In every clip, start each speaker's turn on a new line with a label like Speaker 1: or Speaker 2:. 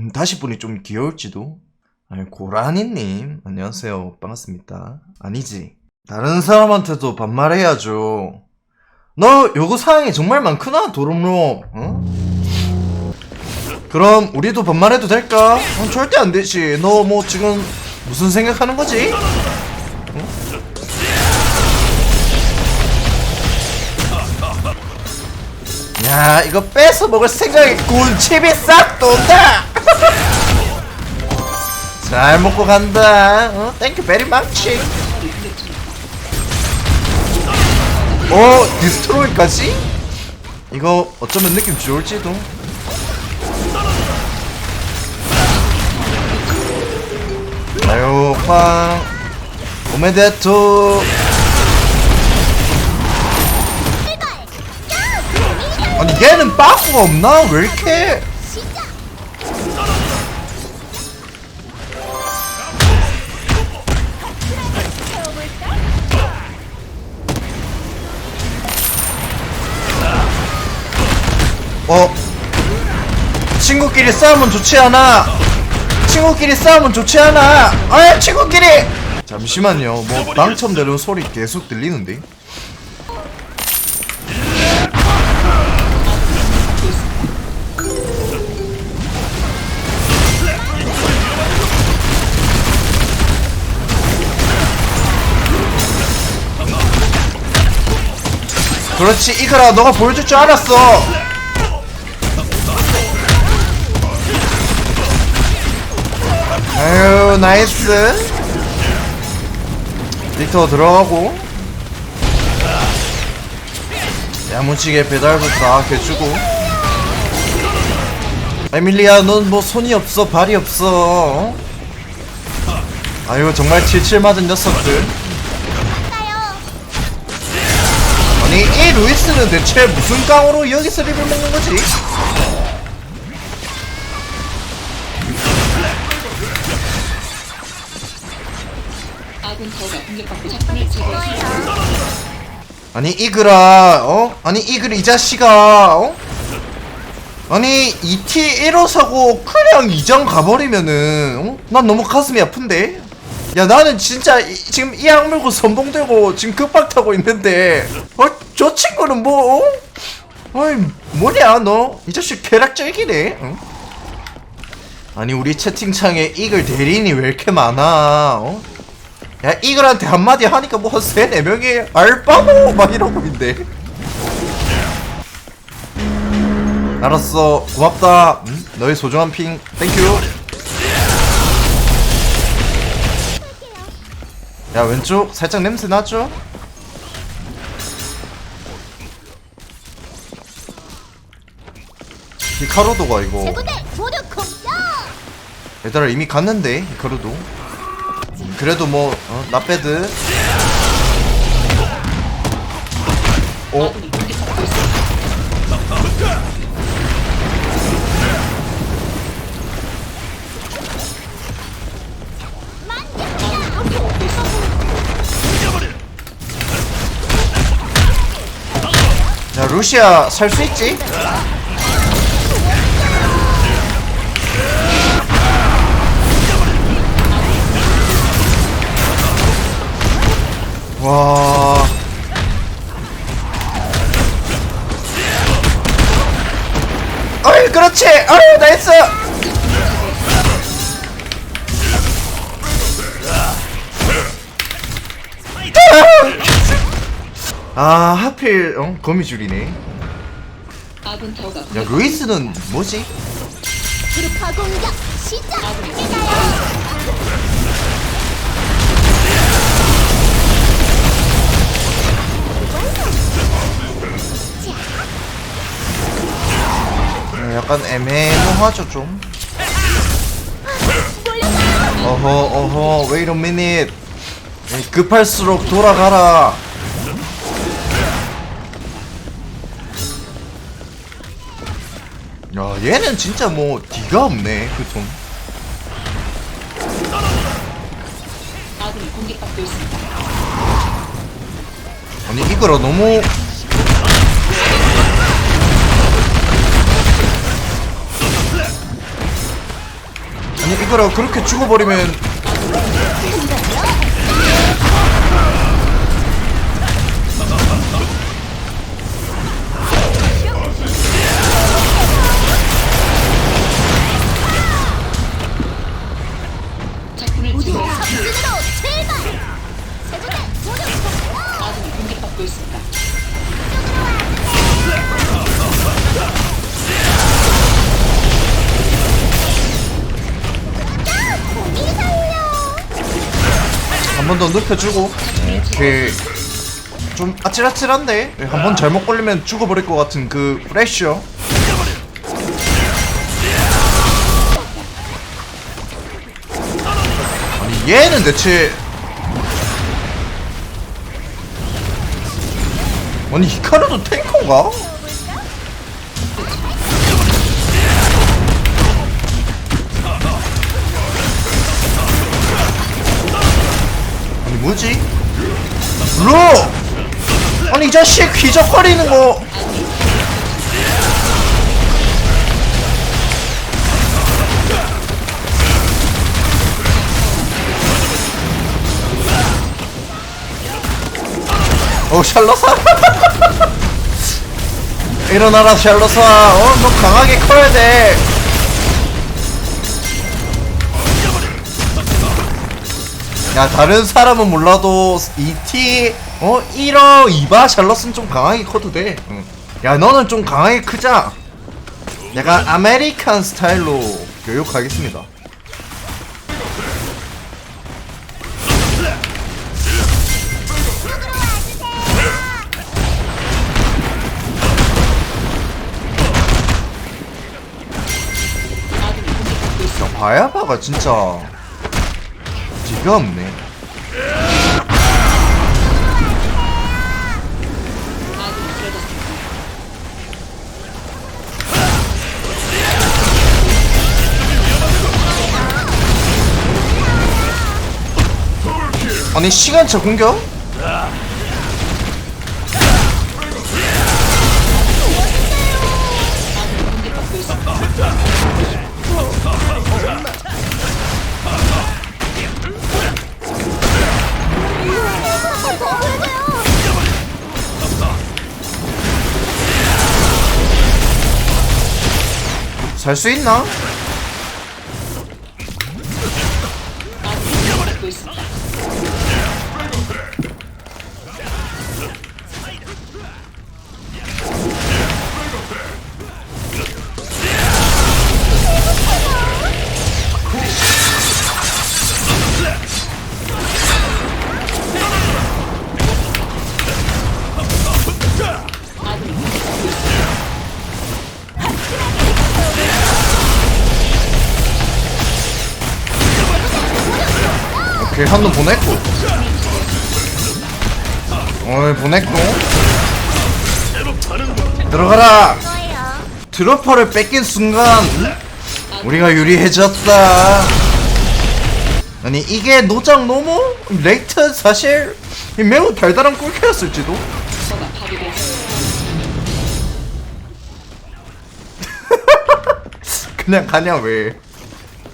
Speaker 1: 음, 다시 보니 좀 귀여울지도. 아니, 고라니님, 안녕하세요. 반갑습니다. 아니지. 다른 사람한테도 반말해야죠. 너 요구 사항이 정말 많구나, 도롱뇽. 어? 그럼 우리도 반말해도 될까? 어, 절대 안 되지. 너 뭐 지금 무슨 생각하는 거지? 야 이거 뺏어 먹을 생각에 군침이 싹 돈다 잘 먹고 간다. 어? 땡큐 베리 망치 어? 디스트로이까지? 이거 어쩌면 느낌 좋을지도 아유 빵 오메데토. 아니 얘는 빠꾸가 없나? 왜 이렇게 어? 친구끼리 싸우면 좋지 않아. 친구끼리 싸우면 좋지 않아. 아 친구끼리! 잠시만요. 뭐 당첨되는 소리 계속 들리는데? 그렇지 이거라. 너가 보여줄 줄 알았어 나이스. 빅터 들어가고. 야무지게 배달도 다 해주고. 에밀리야 넌 뭐 손이 없어 발이 없어. 아유 정말 칠칠 맞은 녀석들. 아니 이 루이스는 대체 무슨 깡으로 여기서 립을 먹는 거지?
Speaker 2: 아니
Speaker 1: 이글아 어? 아니 이글 이 자식아 어? 아니 ET 1호 사고 그냥 이장 가버리면은 어? 난 너무 가슴이 아픈데 야 나는 진짜 이- 지금 이 악물고 선봉 들고 지금 급박 타고 있는데 어? 저 친구는 뭐 어? 어이 뭐냐 너 이 자식 쾌락적이네 어? 아니 우리 채팅창에 이글 대리인이 왜 이렇게 많아 어? 야 이글한테 한마디 하니까 뭐 한 세네 명이 알바모 막 이러고 있네 알았어. 고맙다. 응? 너의 소중한 핑. 땡큐 야 왼쪽 살짝 냄새 나죠? 히카루도가 이거! 얘들아 이미 갔는데 히카루도. 음, 그래도 뭐 어, 나빼드 어? 루시아 살 수 있지? 와 어이 그렇지 어이 나이스 아 하필 어 거미줄이네 야 루이스는 뭐지?
Speaker 3: 공격 시작!
Speaker 1: 약간 애매모하죠 좀. 어허 어허 a minute. 에이, 급할수록 돌아가라. 야 얘는 진짜 뭐 뒤가 없네 그통.
Speaker 2: 아니
Speaker 1: 이거라 너무 이거라 그렇게 죽어버리면 번 더 눕혀주고 이렇게 좀 아찔아찔한데 한 번 잘못 걸리면 죽어버릴 것 같은 그 프레쉬어 아니 얘는 대체 아니 히카루도 탱커인가? 뭐지? 로! 아니 이 자식 휘적거리는 거 어 샬롯아 일어나라 샬롯아 어 너 강하게 커야 돼 야 다른 사람은 몰라도 ET 어 1어 2바 샬럿은 좀 강하게 커도 돼. 응. 야 너는 좀 강하게 크자. 약간 아메리칸 스타일로 교육하겠습니다. 바야바가 진짜 지가 없네.
Speaker 2: 아니
Speaker 1: 시간차 공격?
Speaker 2: 아군이 공격받고 있습니다.
Speaker 1: 살수 있나? 오케이 한놈 보냈고. 어이 보냈고. 들어가라. 드로퍼를 뺏긴 순간 우리가 유리해졌다. 아니 이게 노장 노모 레이트 사실 매우 달달한 꿀캐였을지도. 그냥 가냐 왜?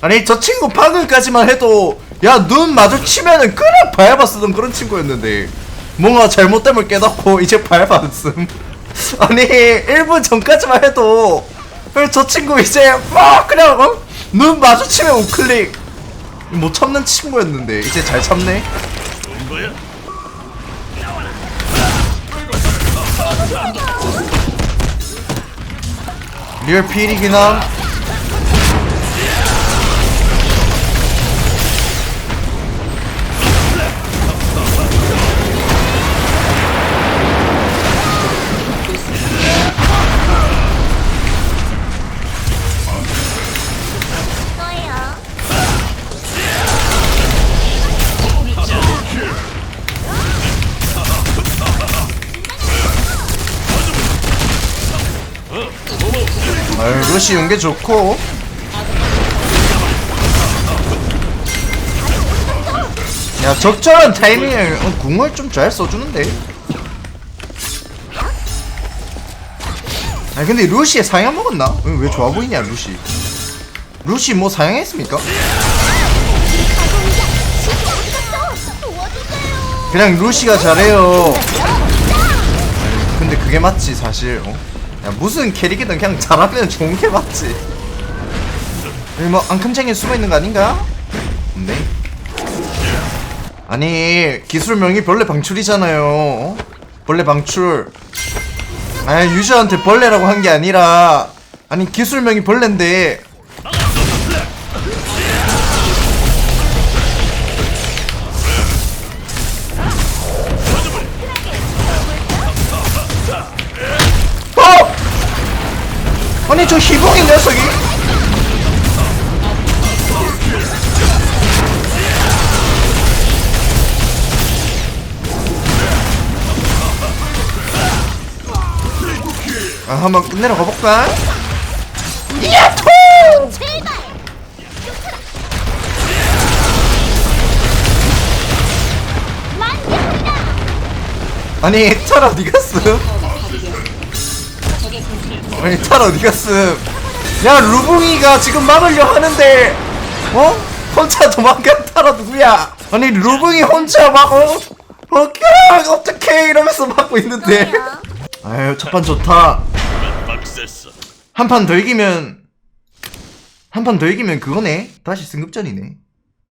Speaker 1: 아니 저 친구 방금까지만 해도 야 눈 마주치면은 그냥 밟아 쓰던 그런 친구였는데 뭔가 잘못됨을 깨닫고 이제 밟아 쓴. 아니 1분 전까지만 해도 저 친구 이제 막 그냥 어? 눈 마주치면 우클릭 못 참는 친구였는데 이제 잘 참네. 리얼 필이긴 함. 루시 연계 좋고 야 적절한 타이밍에 어, 궁을 좀 잘 써주는데 아니 근데 루시에 상향 먹었나? 왜, 왜 좋아 보이냐 루시 루시 뭐?
Speaker 3: 도와주세요.
Speaker 1: 그냥 루시가 잘해요 근데 그게 맞지 사실 어? 야 무슨 캐릭이든 그냥 잘하면 좋은 게 맞지 여기 뭐 앙큼쟁이 숨어 있는 거 아닌가? 없네 아니 기술명이 벌레 방출이잖아요 어? 벌레 방출 아 유저한테 벌레라고 한 게 아니라 아니 기술명이 벌레인데 아니 저 희봉이 녀석이 아 한번 끝내러 가볼까? 야토! 아니 갔음?
Speaker 2: 타워가 파
Speaker 1: 아니 탈 어디 갔음? 야 루붕이가 지금 막으려 하는데 어? 혼자 도망간 타라 누구야? 아니 루붕이 혼자 막 어? 어깨 어떡해 이러면서 막고 있는데? 아유 첫판 좋다
Speaker 4: 빡셌어.
Speaker 1: 한 판 더 이기면 한 판 더 이기면 그거네 다시 승급전이네